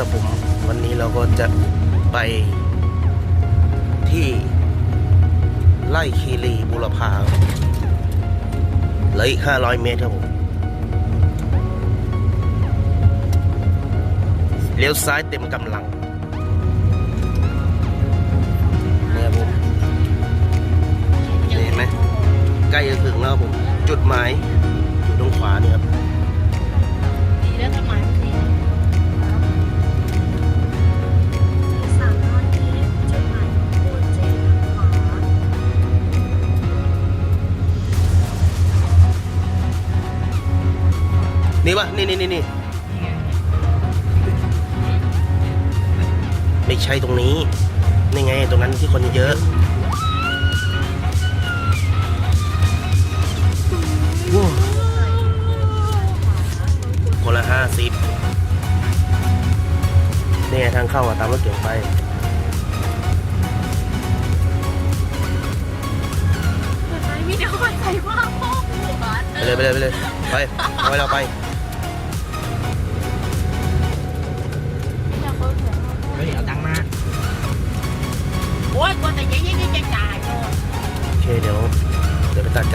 ครับผมวันนี้เราก็จะไปที่ไล่คีรีบุรพาเหลืออีก500เมตรครับผมเลี้ยวซ้ายเต็มกำลังเนี่ยครับผมเห็นไหมใกล้จะถึงแล้วครับผม จุดหมายอยู่ตรงขวานี่ครับ นี่ปะนี่นี่นี่นี่ไม่ใช่ตรงนี้ นี่ไง ตรงนั้นที่คนเยอะว้าวคนละห้าสิบนี่ไงทางเข้าอะตามรถเก๋งไปทำไมมีเดี๋ยวคนใส่ว่าพ่อหัวไปเลยไปเลยไปเลยไปเอาไว้เราไป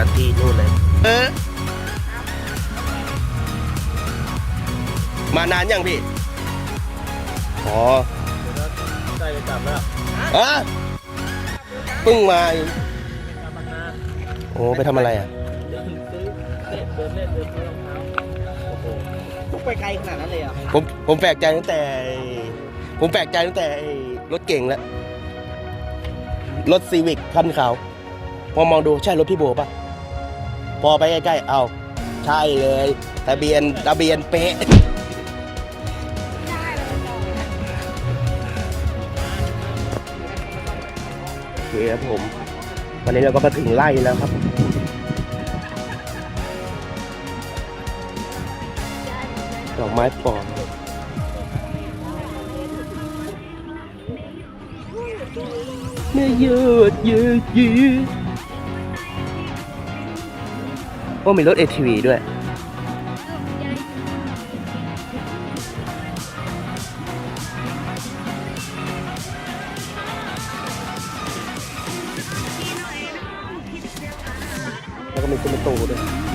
กันที่นู่นเลย เออ มานานยังพี่ อ๋อใกล้จะกลับแล้วอะเพิ่งมากลับบ้านนาโอ้ไปทำอะไรอะ เดินซื้อเล่นเดินเล่นเดินซื้อรองเท้าโอ้โหพวกไปไกลขนาดนั้นเลยเหรอะผมผมแปลกใจตั้งแต่ ผมแปลกใจตั้งแต่ไอ้รถเก่งแล้ว รถซีวิกคันขาว พอมองดูใช่รถพี่โบปะ พอไปใกล้ๆ เอา ใช่เลยทะเบียนทะเบียนเป๊ะ โอเคครับผม วันนี้เราก็มาถึงไล่แล้วครับ ดอกไม้ปลอมไม่ยืดยืดยืด โอ้มีรถ ATV ด้วย แล้วก็มีซุ้มประตูด้วย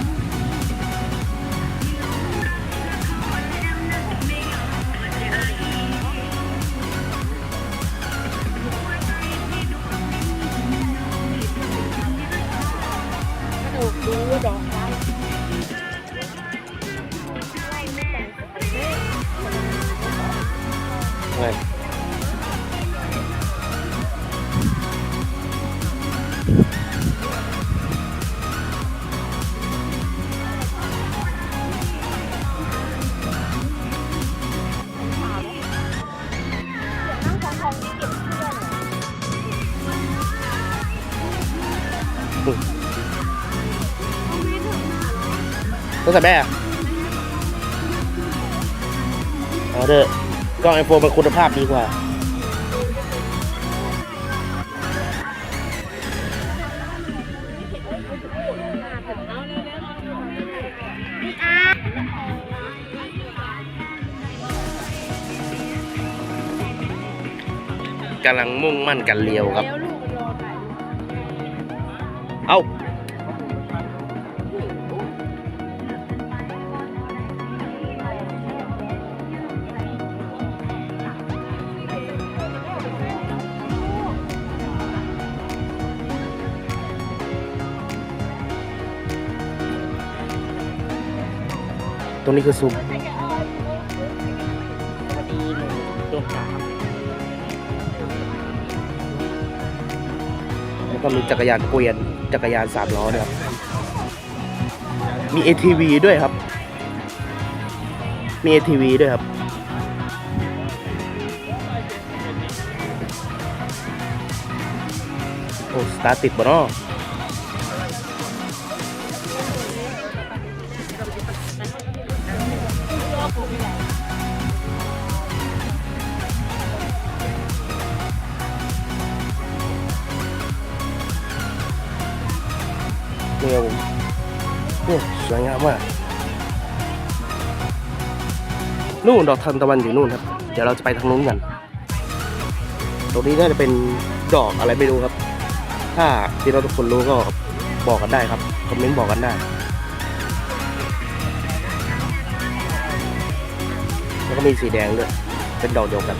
ดอกไม้ไง ต้องใส่แม่อะเอาเถอะกล้องไอโฟนมันคุณภาพดีกว่า กำลังมุ่งมั่นกันเลียวครับแล้ว ตรงนี้คือซุ้มดีหนูช่วงกลางแล้วก็มีจักรยานเกวียน จักรยานสามล้อด้วยครับ มี ATV ด้วยครับ มี ATV ด้วยครับโอ้สตาร์ติดบ่เนาะ นี่ครับผมโอ้สวยงามมากนู่นดอกทานตะวันอยู่นู่นครับ เดี๋ยวเราจะไปทางนู้นกัน ตรงนี้น่าจะเป็นดอกอะไรไม่รู้ครับ ถ้าที่เราทุกคนรู้ก็บอกกันได้ครับ คอมเมนต์บอกกันได้แล้วก็มีสีแดงด้วย เป็นดอกเดียวกัน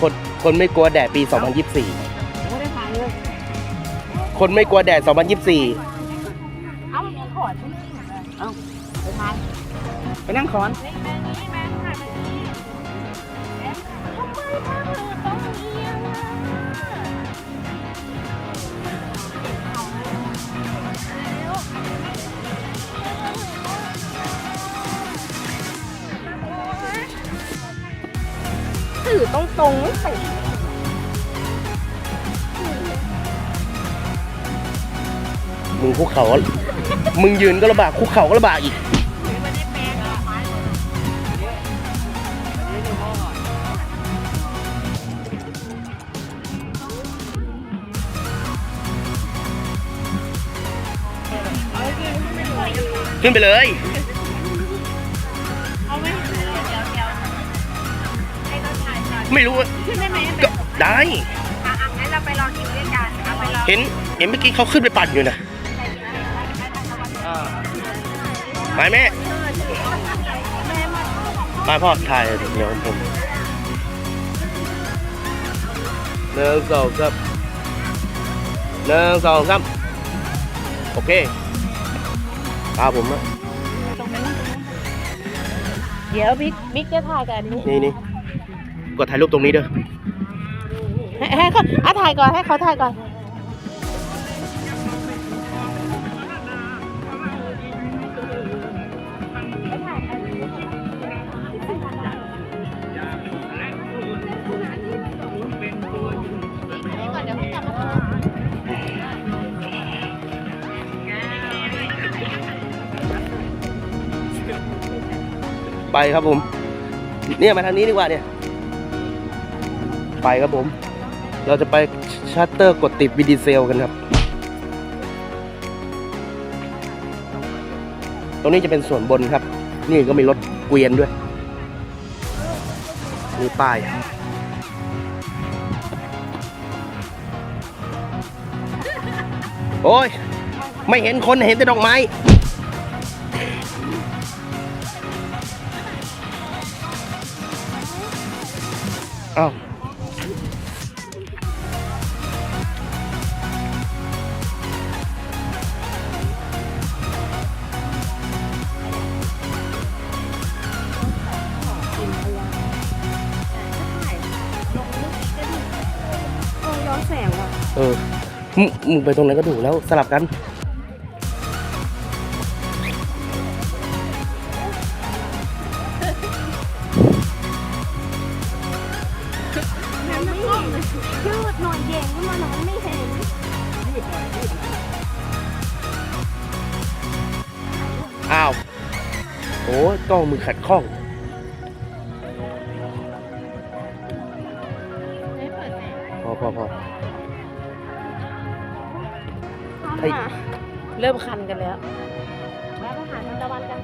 คนคนไม่กลัวแดดปี 2024 ไม่ได้ถ่ายเลยคนไม่กลัวแดด 2024 เอ้ามันมีขอดที่นี่เหมือนกันเอ้าไปถ่ายไปนั่งขอน ตรงไม่ติดมึงคุกเขามึงยืนก็ลำบากคุกเข่าก็ลำบากอีก ขึ้นไปเลย ไม่รู้อะขึ้นได้ไหมก็ได้ อะอะงั้นเราไปรอคิวด้วยกันเอาไปรอเห็นเห็นเมื่อกี้เขาขึ้นไปปั่นอยู่นะไปแม่ไปพ่อถ่ายเดี๋ยวผมหนึ่งสองสามหนึ่งสองสามโอเคตาผมอะเดี๋ยวบิ๊กบิ๊กจะถ่ายกับอันนี้นี่นี่ กดถ่ายรูปตรงนี้เด้อให้ให้เขาอะถ่ายก่อนให้เขาถ่ายก่อนก่อนเดี๋ยวเขากลับมาไปครับผม เนี่ยมาทางนี้ดีกว่าเนี่ย ไปครับผม เราจะไปชัตเตอร์กดติดวิดีเซลกันครับ ตรงนี้จะเป็นส่วนบนครับ นี่ก็มีรถเกวียนด้วย มีป้ายโอ้ย ไม่เห็นคนเห็นแต่ดอกไม้ มึงมึงไปตรงนั้นก็ถูกแล้วสลับกันมันไม่เห็นยืดหน่อยเย่งขึ้นมาหน่อยมันไม่เห็นอ้าวโอ้ยกล้องมือขัดข้องไม่เปิดแสงพอพอพอ เฮ้ย เริ่มคันกันแล้วแวะไปหาทันตะวันกัน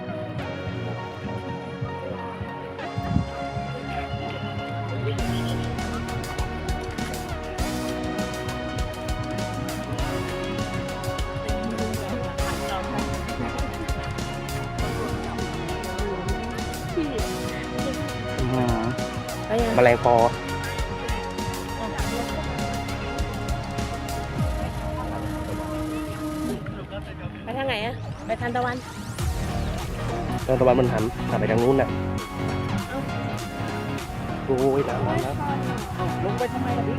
ไปยังแมลงปอไปทางไห อะไปทันตะวันตอนตะวันมันหันหันไปทางนู้นน่ะโอ้ยน้ำน้ำน้ลงไปทำไมล่ะพี่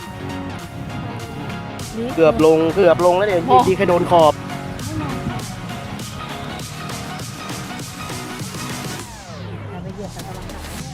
เกือบลงเกือบลงแล้วเนี่ยโอ้ดีแค่โดนขอบอย่าไปเหยียบสักกะ